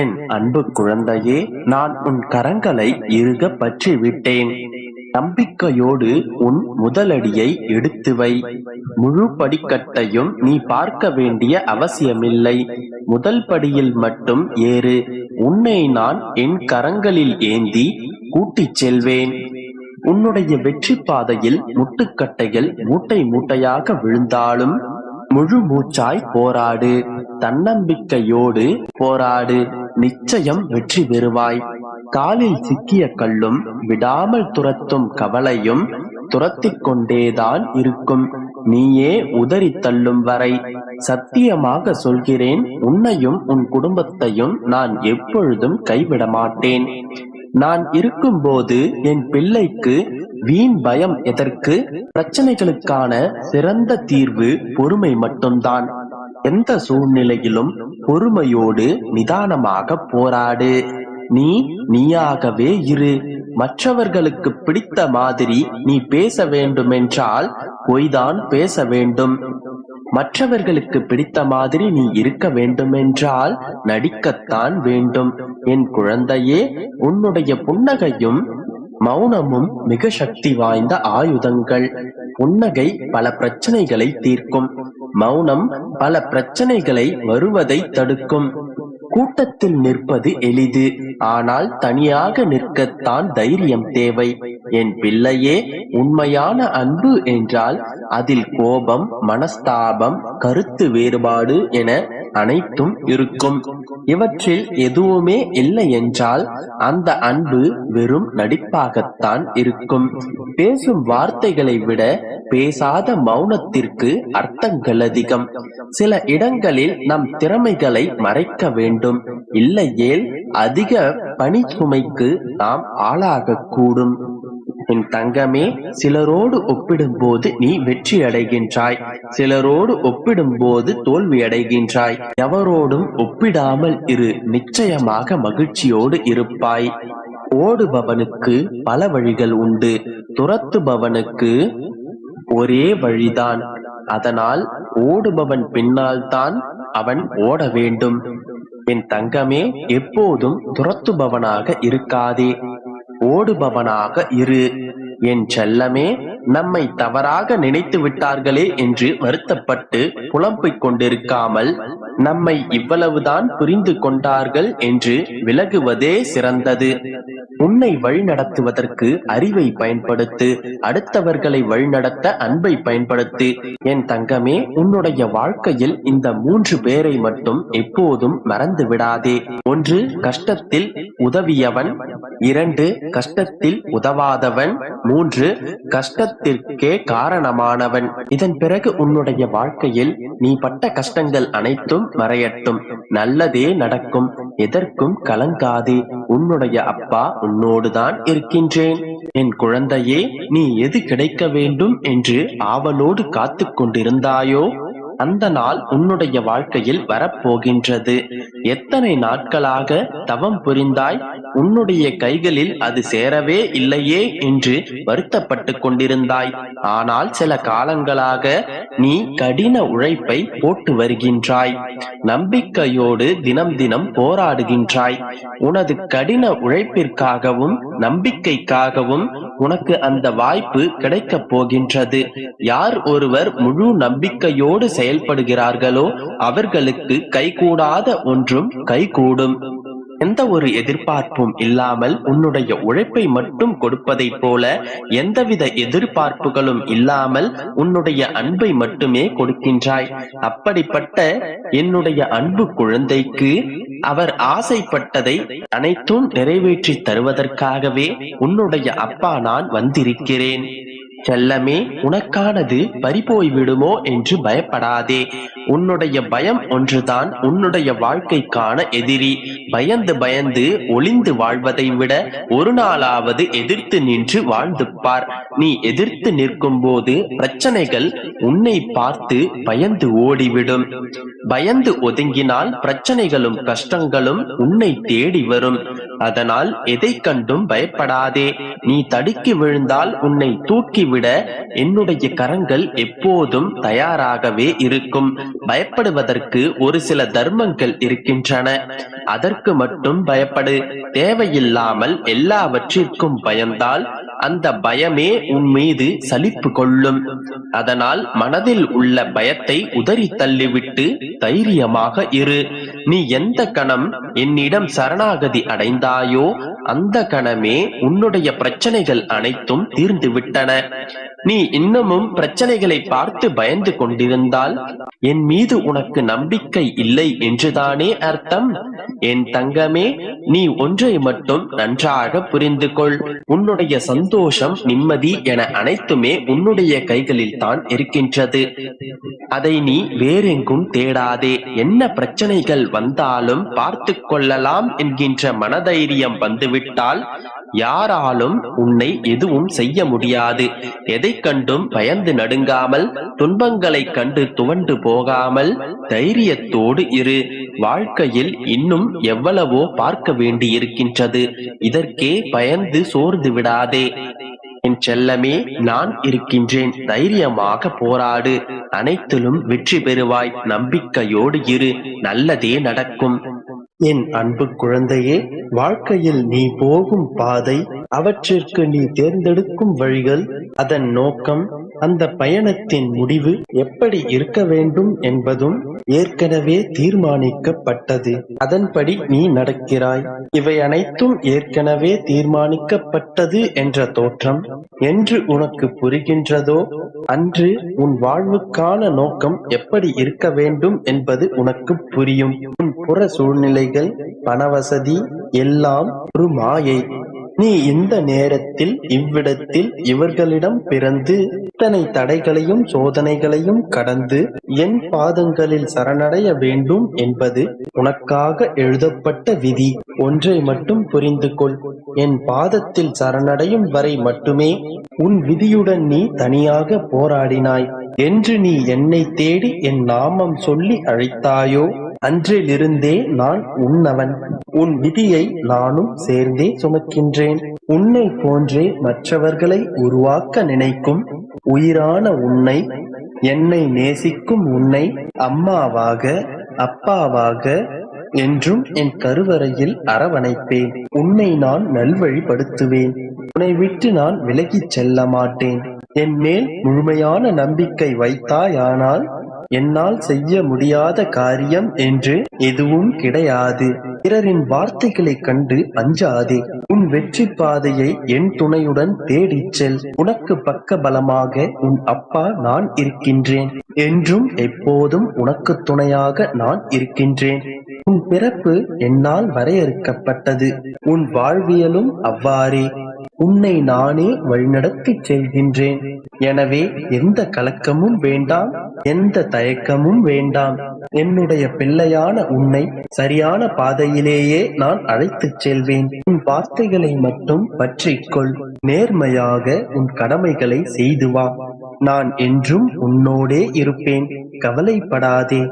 என் அன்பு குழந்தையே நான் உன் கரங்களை இறுக பற்றி விட்டேன் நம்பிக்கையோடு உன் முதலடியை எடுத்து வை முழு படிக்கட்டையும் நீ பார்க்க வேண்டிய அவசியமில்லை. முதல் படியில் மட்டும் ஏறு. உன்னை நான் என் கரங்களில் ஏந்தி கூட்டிச் செல்வேன். உன்னுடைய வெற்றி பாதையில் முட்டுக்கட்டைகள் மூட்டை மூட்டையாக விழுந்தாலும் முழு மூச்சாய் போராடு தன்னம்பிக்கையோடு போராடு நிச்சயம் வெற்றி பெறுவாய். காலில் சிக்கிய கல்லும் விடாமல் துரத்தும் கவலையும் துரத்திக் கொண்டேதான் இருக்கும். நீயே உதறி தள்ளும் வரை சத்தியமாக சொல்கிறேன் உன்னையும் உன் குடும்பத்தையும் நான் எப்பொழுதும் கைவிட மாட்டேன் நான் இருக்கும்போது என் பிள்ளைக்கு வீண் பயம் எதற்கு? பிரச்சனைகளுக்கான சிறந்த தீர்வு பொறுமை மட்டும்தான். எந்த சூழ்நிலையிலும் பொறுமையோடு நிதானமாக போராடு. நீ நீயாகவே இரு. மற்றவர்களுக்கு பிடித்த மாதிரி நீ பேச வேண்டுமென்றால் பொய்தான் பேச வேண்டும். மற்றவர்களுக்கு பிடித்த மாதிரி நீ இருக்க வேண்டுமென்றால் நடிக்கத்தான் வேண்டும். என் குழந்தையே உன்னுடைய புன்னகையும் மௌனமும் மிக சக்தி வாய்ந்த ஆயுதங்கள். புன்னகை பல பிரச்சனைகளை தீர்க்கும். மௌனம் பல பிரச்சனைகளை வருவதை தடுக்கும். கூட்டத்தில் நிற்பது எளிது. ஆனால் தனியாக நிற்கத்தான் தைரியம் தேவை. என் பிள்ளையே உண்மையான அன்பு என்றால் அதில் கோபம் மனஸ்தாபம் கருத்து வேறுபாடு என அனைத்தும் இருக்கும். இவற்றில் எதுவுமே இல்லை என்றால் அந்த அன்பு வெறும் நடிப்பாகத்தான் இருக்கும். பேசும் வார்த்தைகளை விட பேசாத மௌனத்திற்கு அர்த்தங்கள் அதிகம் சில இடங்களில் நம் திறமைகளை மறைக்க வேண்டும். இல்லையேல் அதிக பணி சுமைக்கு நாம் ஆளாகக்கூடும். என் தங்கமே சிலரோடு ஒப்பிடும்போது நீ வெற்றி அடைகின்றாய். சிலரோடு ஒப்பிடும்போது தோல்வி அடைகின்றாய். எவரோடும் ஒப்பிடாமல் இரு நிச்சயமாக மகிழ்ச்சியோடு இருப்பாய். ஓடுபவனுக்கு பல வழிகள் உண்டு. துரத்துபவனுக்கு ஒரே வழிதான். அதனால் ஓடுபவன் பின்னால் தான் அவன் ஓட வேண்டும். என் தங்கமே எப்போதும் துரத்துபவனாக இருக்காதே. ஓடுபவனாக இரு. என் செல்லமே நம்மை தவறாக நினைத்து விட்டார்களே என்று வருத்தப்பட்டு புலம்பிக் கொண்டிருக்காமல் நம்மை இவ்வளவுதான் புரிந்து கொண்டார்கள் என்று விலகுவதே சிறந்தது. உன்னை வழிநடத்துவதற்கு அறிவை பயன்படுத்து அடுத்தவர்களை வழிநடத்த அன்பை பயன்படுத்து. என் தங்கமே உன்னுடைய வாழ்க்கையில் இந்த மூன்று பேரை மட்டும் எப்போதும் மறந்து விடாதே. ஒன்று கஷ்டத்தில் உதவியவன். இரண்டு கஷ்டத்தில் உதவாதவன். மூன்று கஷ்டத்திற்கே காரணமானவன். இதன் பிறகு உன்னுடைய வாழ்க்கையில் நீ பட்ட கஷ்டங்கள் அனைத்தும் மறையட்டும் நல்லதே நடக்கும். எதற்கும் கலங்காதே. உன்னுடைய அப்பா உன்னோடுதான் இருக்கின்றேன். என் குழந்தையே நீ எது கிடைக்க வேண்டும் என்று ஆவலோடு காத்துக் கொண்டிருந்தாயோ? அந்த நாள் உன்னுடைய வாழ்க்கையில் வரப்போகின்றது. எத்தனை நாட்களாக தவம் புரிந்தாய்? உன்னுடைய கைகளில் அது சேரவே இல்லையே என்று வருத்தப்பட்டு கொண்டிருந்தாய். ஆனால் சில காலங்களாக நீ கடின உழைப்பை போட்டு வருகின்றாய். நம்பிக்கையோடு தினம் தினம் போராடுகின்றாய். உனது கடின உழைப்பிற்காகவும் நம்பிக்கைக்காகவும் உனக்கு அந்த வாய்ப்பு கிடைக்கப் போகின்றது. யார் ஒருவர் முழு நம்பிக்கையோடு செயல்படுகிறார்களோ அவர்களுக்கு கைகூடாத ஒன்றும் கைகூடும். எந்த ஒரு எதிர்பார்ப்பும் இல்லாமல் உன்னுடைய உழைப்பை மட்டும் கொடுப்பதை போல எந்தவித எதிர்பார்ப்புகளும் இல்லாமல் உன்னுடைய அன்பை மட்டுமே கொடுக்கின்றாய். அப்படிப்பட்ட என்னுடைய அன்பு குழந்தைக்கு அவர் ஆசைப்பட்டதை அனைத்தும் நிறைவேற்றி தருவதற்காகவே உன்னுடைய அப்பா நான் வந்திருக்கிறேன். செல்லமே உனக்கானது பறிபோய் விடுமோ என்று பயப்படாதே. உன்னுடைய பயம் ஒன்றுதான் உன்னுடைய வாழ்க்கைக்கான எதிரி. பயந்து பயந்து ஒளிந்து வாழ்வதை விட ஒரு நாளாவது எதிர்த்து நின்று வாழ்ந்து பார் நீ எதிர்த்து நிற்கும் போது பிரச்சனைகள் உன்னை பார்த்து பயந்து ஓடிவிடும். பயந்து ஒதுங்கினால் பிரச்சனைகளும் கஷ்டங்களும் உன்னை தேடி வரும். அதனால் எதை கண்டும் பயப்படாதே. நீ தடுக்கி விழுந்தால் உன்னை தூக்கிவிட என்னுடைய கரங்கள் எப்போதும் தயாராகவே இருக்கும். பயப்படுவதற்கு ஒரு சில தர்மங்கள் இருக்கின்றன. அதற்கு மட்டும் பயப்படு. தேவையில்லாமல் எல்லாவற்றிற்கும் பயந்தால் அந்த பயமே உன் மீது சலிப்பு கொள்ளும். அதனால் மனதில் உள்ள பயத்தை உதறி தள்ளிவிட்டு தைரியமாக இரு. நீ எந்த கணம் என்னிடம் சரணாகதி அடைந்தாயோ அந்த கணமே உன்னுடைய பிரச்சனைகள் அனைத்தும் தீர்ந்து விட்டன நீ இன்னமும் பிரச்சனைகளை பார்த்து பயந்து கொண்டிருந்தால் என் மீது உனக்கு நம்பிக்கை இல்லை என்றுதானே அர்த்தம்? என் தங்கமே நீ ஒன்றை மட்டும் நன்றாக புரிந்து கொள் உன்னுடைய சந்தோஷம் நிம்மதி என அனைத்துமே உன்னுடைய கைகளில் தான் இருக்கின்றது. அதை நீ வேறெங்கும் தேடாதே. என்ன பிரச்சனைகள் வந்தாலும் பார்த்து கொள்ளலாம் என்கின்ற மனதைரியம் வந்துவிட்டால் யாராலும் உன்னை எதுவும் செய்ய முடியாது. எதை கண்டும் பயந்து நடுங்காமல் துன்பங்களைக் கண்டு துவண்டு போகாமல் தைரியத்தோடு இரு. வாழ்க்கையில் இன்னும் எவ்வளவோ பார்க்க வேண்டியிருக்கின்றது. இதற்கே பயந்து சோர்ந்து விடாதே. என் செல்லமே நான் இருக்கின்றேன். தைரியமாக போராடு. அனைத்திலும் வெற்றி பெறுவாய். நம்பிக்கையோடு இரு. நல்லதே நடக்கும். என் அன்பு குழந்தையே வாழ்க்கையில் நீ போகும் பாதை அவற்றிற்கு நீ தேர்ந்தெடுக்கும் வழிகள் அதன் நோக்கம் அந்த பயணத்தின் முடிவு எப்படி இருக்க வேண்டும் என்பதும் ஏற்கனவே தீர்மானிக்கப்பட்டது. அதன்படி நீ நடக்கிறாய். இவை அனைத்தும் ஏற்கனவே தீர்மானிக்கப்பட்டது என்ற தோற்றம் என்று உனக்கு புரிகின்றதோ? அன்று உன் வாழ்வுக்கான நோக்கம் எப்படி இருக்க வேண்டும் என்பது உனக்கு புரியும். உன் புற சூழ்நிலைகள் பணவசதி எல்லாம் ஒரு மாயை. நீ இந்த நேரத்தில் இவ்விடத்தில் இவர்களிடம் பிறந்து இத்தனை தடைகளையும் சோதனைகளையும் கடந்து என் பாதங்களில் சரணடைய வேண்டும் என்பது உனக்காக எழுதப்பட்ட விதி. ஒன்றை மட்டும் புரிந்து கொள். என் பாதத்தில் சரணடையும் வரை மட்டுமே உன் விதியுடன் நீ தனியாக போராடினாய். என்று நீ என்னை தேடி என் நாமம் சொல்லி அழைத்தாயோ? அன்றிலிருந்தே நான் உன்னவன் உன் விதியை நானும் சேர்ந்தே சுமக்கின்றேன். உன்னை போன்றே மற்றவர்களை உருவாக்க நினைக்கும் உயிரான உன்னை என்னை நேசிக்கும் உன்னை அம்மாவாக அப்பாவாக என்றும் என் கருவறையில் அரவணைப்பேன். உன்னை நான் நல்வழிப்படுத்துவேன். உன்னை விட்டு நான் விலகிச் செல்ல மாட்டேன். என் மேல் முழுமையான நம்பிக்கை வைத்தாயானால் என்னால் செய்ய முடியாத காரியம் என்று எதுவும் கிடையாது. பிறரின் வார்த்தைகளை கண்டு அஞ்சாதே. உன் வெற்றி பாதையை என் துணையுடன் தேடிச் செல். உனக்கு பக்க பலமாக உன் அப்பா நான் இருக்கின்றேன். என்றும் எப்போதும் உனக்கு துணையாக நான் இருக்கின்றேன். உன் பிறப்பு என்னால் வரையறுக்கப்பட்டது. உன் வாழ்வியலும் அவ்வாறே. உன்னை நானே வழிநடத்திச் செல்கின்றேன். எனவே எந்த கலக்கமும் வேண்டாம் எந்த தயக்கமும் வேண்டாம். என்னுடைய பிள்ளையான உன்னை சரியான பாதையிலேயே நான் அழைத்துச் செல்வேன். உன் வார்த்தைகளை மட்டும் பற்றிக்கொள். நேர்மையாக உன் கடமைகளை செய்து வா. நான் என்றும் உன்னோடே இருப்பேன். கவலைப்படாதே.